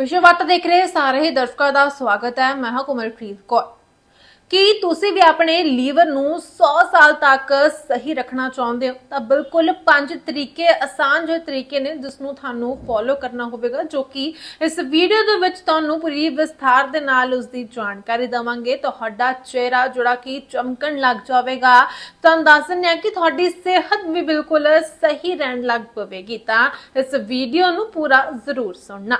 ਵਿਸ਼ਵ ਵਾਰਤਾ ਦੇਖ ਰਹੇ ਸਾਰੇ ਹੀ ਦਰਸ਼ਕਾਂ ਦਾ ਸਵਾਗਤ ਹੈ। ਮੈਂ ਹਾਂ ਕੁਮਲਪ੍ਰੀਤ ਕੌਰ। ਕੀ ਤੁਸੀਂ ਵੀ ਆਪਣੇ ਲੀਵਰ ਨੂੰ 100 ਸਾਲ ਤੱਕ ਸਹੀ ਰੱਖਣਾ ਚਾਹੁੰਦੇ ਹੋ? ਤਾਂ ਬਿਲਕੁਲ ਪੰਜ ਤਰੀਕੇ, ਆਸਾਨ ਜਿਹੇ ਤਰੀਕੇ ਨੇ ਜਿਸ ਨੂੰ ਤੁਹਾਨੂੰ ਫੋਲੋ ਕਰਨਾ ਹੋਵੇਗਾ, ਜੋ ਕਿ ਇਸ ਵੀਡੀਓ ਦੇ ਵਿੱਚ ਤੁਹਾਨੂੰ ਪੂਰੀ ਵਿਸਥਾਰ ਦੇ ਨਾਲ ਉਸ ਦੀ ਜਾਣਕਾਰੀ ਦਵਾਂਗੇ। ਤੁਹਾਡਾ ਚਿਹਰਾ ਜਿਹੜਾ ਕਿ ਚਮਕਣ ਲੱਗ ਜਾਵੇਗਾ। ਤੁਹਾਨੂੰ ਦੱਸ ਦਿੰਦੇ ਹਾਂ ਕਿ ਤੁਹਾਡੀ ਸਿਹਤ ਵੀ ਬਿਲਕੁਲ ਸਹੀ ਰਹਿਣ ਲੱਗ ਪਵੇਗੀ। ਤਾਂ ਇਸ ਵੀਡੀਓ ਨੂੰ ਪੂਰਾ ਜ਼ਰੂਰ ਸੁਣਨਾ।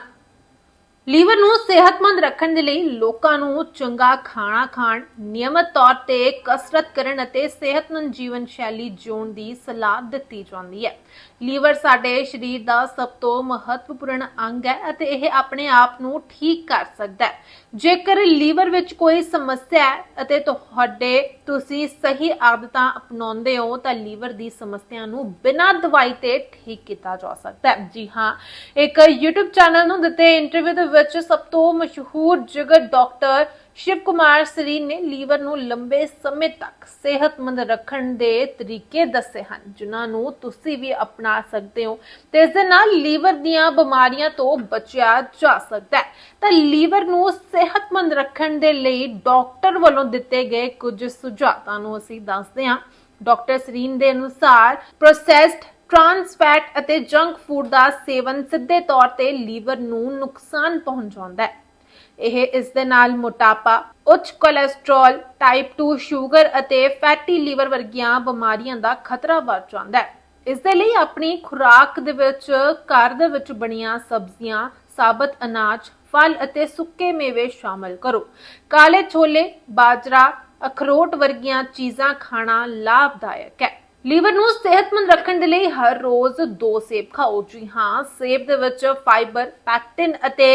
ਲੀਵਰ ਨੂੰ ਸਿਹਤਮੰਦ ਰੱਖਣ ਦੇ ਲਈ ਲੋਕਾਂ ਨੂੰ ਚੰਗਾ ਖਾਣਾ ਖਾਣ, ਨਿਯਮਤ ਤੌਰ ਤੇ ਕਸਰਤ ਕਰਨ ਅਤੇ ਸਿਹਤਮੰਦ ਜੀਵਨ ਸ਼ੈਲੀ ਜਿਉਣ ਦੀ ਸਲਾਹ ਦਿੱਤੀ ਜਾਂਦੀ ਹੈ। ਲੀਵਰ ਸਾਡੇ ਸਰੀਰ ਦਾ ਸਭ ਤੋਂ ਮਹੱਤਵਪੂਰਨ ਅੰਗ ਹੈ ਅਤੇ ਇਹ ਆਪਣੇ ਆਪ ਨੂੰ ਠੀਕ ਕਰ ਸਕਦਾ ਹੈ। ਜੇਕਰ ਲੀਵਰ ਵਿੱਚ ਕੋਈ ਸਮੱਸਿਆ ਹੈ ਅਤੇ ਤੁਹਾਡੇ ਤੁਸੀਂ ਸਹੀ ਆਦਤਾਂ ਅਪਣਾਉਂਦੇ ਹੋ ਤਾਂ ਲੀਵਰ ਦੀ ਸਮੱਸਿਆ ਨੂੰ ਬਿਨਾਂ ਦਵਾਈ ਤੇ ਠੀਕ ਕੀਤਾ ਜਾ ਸਕਦਾ ਹੈ। ਜੀ ਹਾਂ ਇੱਕ YouTube ਚੈਨਲ ਨੂੰ ਦਿੱਤੇ ਇੰਟਰਵਿਊ ਦੇ ਵਿੱਚ ਸਭ ਤੋਂ ਮਸ਼ਹੂਰ ਜਗਤ ਡਾਕਟਰ ਸ਼ਿਵ ਕੁਮਾਰ ਸਰੀ ਨੇ ਲੀਵਰ ਨੂੰ ਲੰਬੇ ਸਮੇਂ ਤੱਕ ਸਿਹਤਮੰਦ ਰੱਖਣ ਦੇ ਤਰੀਕੇ ਦੱਸੇ ਹਨ, ਜਿਨ੍ਹਾਂ ਨੂੰ ਤੁਸੀਂ ਵੀ ਅਪਣਾ ਸਕਦੇ ਹੋ ਤੇ ਇਸ ਦੇ ਨਾਲ ਲੀਵਰ ਦੀਆਂ ਬਿਮਾਰੀਆਂ ਤੋਂ ਬਚਿਆ ਜਾ ਸਕਦਾ ਹੈ। ਤਾਂ ਲੀਵਰ ਨੂੰ ਸਿਹਤਮੰਦ ਰੱਖਣ ਦੇ ਲਈ ਡਾਕਟਰ ਵੱਲੋਂ ਦਿੱਤੇ ਗਏ ਕੁਝ ਸੁਝਾਵਾਂ ਨੂੰ ਅਸੀਂ ਦੱਸਦੇ ਹਾਂ। ਡਾਕਟਰ ਸਰੀਨ ਦੇ ਅਨੁਸਾਰ ਪ੍ਰੋਸੈਸਡ ਟ੍ਰਾਂਸ ਫੈਟ ਅਤੇ ਜੰਕ ਫੂਡ ਦਾ ਸੇਵਨ ਸਿੱਧੇ ਤੌਰ ਤੇ ਲੀਵਰ ਨੂੰ ਨੁਕਸਾਨ ਪਹੁੰਚਾਉਂਦਾ ਹੈ। ਇਹ ਇਸ ਦੇ ਨਾਲ ਮੋਟਾਪਾ, ਉੱਚ ਕੋਲੇਸਟ੍ਰੋਲ ਟਾਈਪ 2 ਸ਼ੂਗਰ ਅਤੇ ਫੈਟੀ ਲੀਵਰ ਵਰਗੀਆਂ ਬਿਮਾਰੀਆਂ ਦਾ ਖਤਰਾ ਵੱਧ ਜਾਂਦਾ ਹੈ। ਇਸ ਦੇ ਲਈ ਆਪਣੀ ਖੁਰਾਕ ਦੇ ਵਿੱਚ, ਘਰ ਦੇ ਵਿੱਚ ਬਣੀਆਂ ਸਬਜ਼ੀਆਂ, ਸਾਬਤ ਅਨਾਜ, ਫਲ ਅਤੇ ਸੁੱਕੇ ਮੇਵੇ ਸ਼ਾਮਲ ਕਰੋ। ਕਾਲੇ ਛੋਲੇ, ਬਾਜਰਾ, ਅਖਰੋਟ ਵਰਗੀਆਂ ਚੀਜ਼ਾਂ ਖਾਣਾ ਲਾਭਦਾਇਕ ਹੈ। ਲੀਵਰ ਨੂੰ ਸਿਹਤਮੰਦ ਰੱਖਣ ਦੇ ਲਈ ਹਰ ਰੋਜ਼ ਦੋ ਸੇਬ ਖਾਓ। ਜੀ ਹਾਂ, ਸੇਬ ਦੇ ਵਿੱਚ ਫਾਈਬਰ ਪੈਕਟਿਨ ਅਤੇ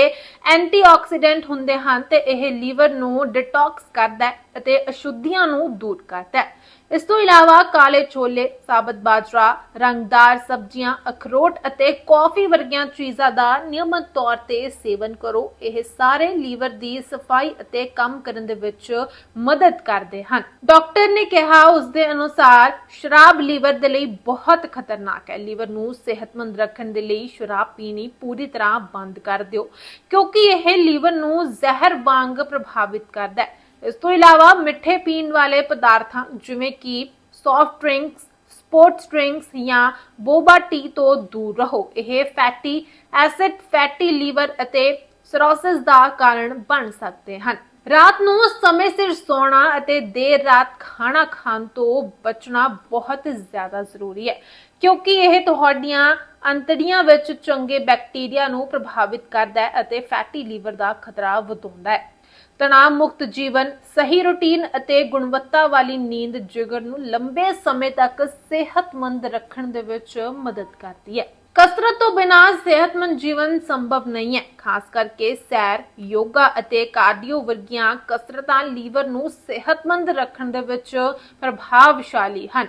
ਐਂਟੀਆਕਸੀਡੈਂਟ ਹੁੰਦੇ ਹਨ ਤੇ ਇਹ ਲੀਵਰ ਨੂੰ ਡਿਟੌਕਸ ਕਰਦਾ ਹੈ ਅਤੇ ਅਸ਼ੁੱਧੀਆਂ ਨੂੰ ਦੂਰ ਕਰਦਾ ਹੈ। ਇਸ ਤੋਂ ਇਲਾਵਾ ਕਾਲੇ ਛੋਲੇ, ਸਾਬਤ ਬਾਜਰਾ, ਰੰਗਦਾਰ ਸਬਜ਼ੀਆਂ, ਅਖਰੋਟ ਅਤੇ ਕੌਫੀ ਵਰਗੀਆਂ ਚੀਜ਼ਾਂ ਦਾ ਨਿਯਮਤ ਤੌਰ ਤੇ ਸੇਵਨ ਕਰੋ। ਇਹ ਸਾਰੇ ਲੀਵਰ ਦੀ ਸਫ਼ਾਈ ਅਤੇ ਕੰਮ ਕਰਨ ਦੇ ਵਿੱਚ ਮਦਦ ਕਰਦੇ ਹਨ। ਡਾਕਟਰ ਨੇ ਕਿਹਾ, ਉਸ ਦੇ ਅਨੁਸਾਰ ਸ਼ਰਾਬ ਲੀਵਰ ਦੇ ਲਈ ਬਹੁਤ ਖਤਰਨਾਕ ਹੈ। ਲੀਵਰ ਨੂੰ ਸਿਹਤਮੰਦ ਰੱਖਣ ਦੇ ਲਈ ਸ਼ਰਾਬ ਪੀਣੀ ਪੂਰੀ ਤਰ੍ਹਾਂ ਬੰਦ ਕਰ ਦਿਓ, ਕਿਉਂਕਿ ਇਹ ਲੀਵਰ ਨੂੰ ਜ਼ਹਿਰ ਵਾਂਗ ਪ੍ਰਭਾਵਿਤ ਕਰਦਾ ਹੈ। ਇਸ ਤੋਂ ਇਲਾਵਾ ਮਿੱਠੇ ਪੀਣ ਵਾਲੇ ਪਦਾਰਥਾਂ ਜਿਵੇਂ ਕਿ ਸੌਫਟ ਡਰਿੰਕਸ ਸਪੋਰਟਸ ਡਰਿੰਕਸ ਜਾਂ ਬੋਬਾ ਟੀ ਤੋਂ ਦੂਰ ਰਹੋ। ਇਹ ਫੈਟੀ ਐਸਿਡ ਫੈਟੀ ਲੀਵਰ ਅਤੇ ਸਿਰੋਸਿਸ ਦਾ ਕਾਰਨ ਬਣ ਸਕਦੇ ਹਨ। ਰਾਤ ਨੂੰ ਸਮੇਂ ਸਿਰ ਸੌਣਾ ਅਤੇ ਦੇਰ ਰਾਤ ਖਾਣਾ ਖਾਣ ਤੋਂ ਬਚਣਾ ਬਹੁਤ ਜ਼ਿਆਦਾ ਜ਼ਰੂਰੀ ਹੈ, ਕਿਉਂਕਿ ਇਹ ਤੁਹਾਡੀਆਂ ਅੰਤੜੀਆਂ ਵਿੱਚ ਚੰਗੇ ਬੈਕਟੀਰੀਆ ਨੂੰ ਪ੍ਰਭਾਵਿਤ ਕਰਦਾ ਹੈ ਅਤੇ ਫੈਟੀ ਲੀਵਰ ਦਾ ਖਤਰਾ ਵਧਾਉਂਦਾ ਹੈ। ਤਣਾਅ ਮੁਕਤ ਜੀਵਨ, ਸਹੀ ਰੁਟੀਨ ਅਤੇ ਗੁਣਵੱਤਾ ਵਾਲੀ ਨੀਂਦ ਜਿਗਰ ਨੂੰ ਲੰਬੇ ਸਮੇਂ ਤੱਕ ਸਿਹਤਮੰਦ ਰੱਖਣ ਦੇ ਵਿੱਚ ਮਦਦ ਕਰਦੀ ਹੈ। ਕਸਰਤ ਤੋਂ ਬਿਨਾਂ ਸਿਹਤਮੰਦ ਜੀਵਨ ਸੰਭਵ ਨਹੀਂ ਹੈ। ਖਾਸ ਕਰਕੇ ਸੈਰ, ਯੋਗਾ ਅਤੇ ਕਾਰਡੀਓ ਵਰਗੀਆਂ ਕਸਰਤਾਂ ਲੀਵਰ ਨੂੰ ਸਿਹਤਮੰਦ ਰੱਖਣ ਦੇ ਵਿੱਚ ਪ੍ਰਭਾਵਸ਼ਾਲੀ ਹਨ।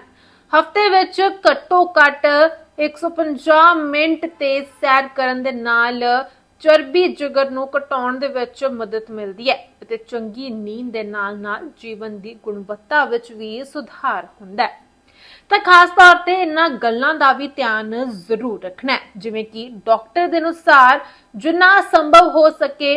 ਹਫ਼ਤੇ ਵਿੱਚ ਘੱਟੋ ਘੱਟ 150 ਮਿੰਟ ਤੇ ਸੈਰ ਕਰਨ ਦੇ ਨਾਲ ਚਰਬੀ ਜਿਗਰ ਨੂੰ ਘਟਾਉਣ ਦੇ ਵਿੱਚ ਮਦਦ ਮਿਲਦੀ ਹੈ ਅਤੇ ਚੰਗੀ ਨੀਂਦ ਦੇ ਨਾਲ ਨਾਲ ਜੀਵਨ ਦੀ ਗੁਣਵੱਤਾ ਵਿੱਚ ਵੀ ਸੁਧਾਰ ਹੁੰਦਾ ਹੈ। ਤਾਂ ਖਾਸ ਤੌਰ ਤੇ ਇਹਨਾਂ ਗੱਲਾਂ ਦਾ ਵੀ ਧਿਆਨ ਜ਼ਰੂਰ ਰੱਖਣਾ ਹੈ, ਜਿਵੇਂ ਕਿ ਡਾਕਟਰ ਦੇ ਅਨੁਸਾਰ ਜਿੰਨਾ ਸੰਭਵ ਹੋ ਸਕੇ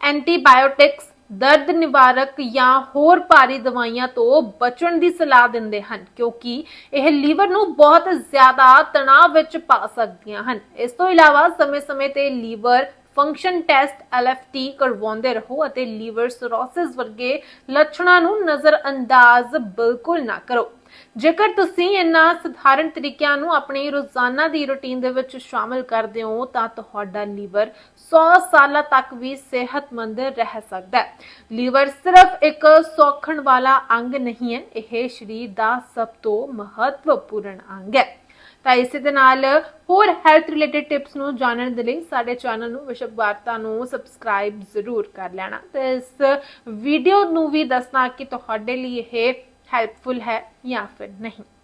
ਐਂਟੀਬਾਇਓਟਿਕਸ ਦਰਦ ਨਿਵਾਰਕ ਜਾਂ ਹੋਰ ਭਾਰੀ ਦਵਾਈਆਂ ਤੋਂ ਬਚਣ ਦੀ ਸਲਾਹ ਦਿੰਦੇ ਹਨ, ਕਿਉਂਕਿ ਇਹ ਲੀਵਰ ਨੂੰ ਬਹੁਤ ਜ਼ਿਆਦਾ ਤਣਾਅ ਵਿੱਚ ਪਾ ਸਕਦੀਆਂ ਹਨ। ਇਸ ਤੋਂ ਇਲਾਵਾ ਸਮੇਂ-ਸਮੇਂ ਤੇ ਲੀਵਰ ਫੰਕਸ਼ਨ ਟੈਸਟ LFT ਕਰਵਾਉਂਦੇ ਰਹੋ ਅਤੇ ਲੀਵਰ ਸਿਰੋਸਿਸ ਵਰਗੇ ਲੱਛਣਾਂ ਨੂੰ ਨਜ਼ਰਅੰਦਾਜ਼ ਬਿਲਕੁਲ ਨਾ ਕਰੋ। ਜੇਕਰ ਤੁਸੀਂ ਇਹਨਾਂ ਸਧਾਰਨ ਤਰੀਕਿਆਂ ਨੂੰ ਆਪਣੀ ਰੋਜ਼ਾਨਾ ਦੀ ਰੁਟੀਨ ਦੇ ਵਿੱਚ ਸ਼ਾਮਲ ਕਰਦੇ ਹੋ, ਤਾਂ ਤੁਹਾਡਾ ਲੀਵਰ 100 ਸਾਲਾਂ ਤੱਕ ਵੀ ਸਿਹਤਮੰਦ ਰਹਿ ਸਕਦਾ ਹੈ। ਲੀਵਰ ਸਿਰਫ ਇੱਕ ਸੌਖਣ ਵਾਲਾ ਅੰਗ ਨਹੀਂ ਹੈ, ਇਹ ਸਰੀਰ ਦਾ ਸਭ ਤੋਂ ਮਹੱਤਵਪੂਰਨ ਅੰਗ ਹੈ। ਤਾਂ ਇਸੇ ਦੇ ਨਾਲ ਹੋਰ ਹੈਲਥ ਰਿਲੇਟਡ ਟਿਪਸ ਨੂੰ ਜਾਣਨ ਦੇ ਲਈ ਸਾਡੇ ਚੈਨਲ ਨੂੰ ਵਿਸ਼ਵ ਵਾਰਤਾ ਨੂੰ ਸਬਸਕ੍ਰਾਈਬ ਜ਼ਰੂਰ ਕਰ ਲੈਣਾ। ਤੇ ਇਸ ਵੀਡੀਓ ਨੂੰ ਵੀ ਦੱਸਣਾ ਕਿ ਤੁਹਾਡੇ ਲਈ ਇਹ ਹੈਲਪਫੁਲ ਹੈ ਜਾਂ ਫਿਰ ਨਹੀਂ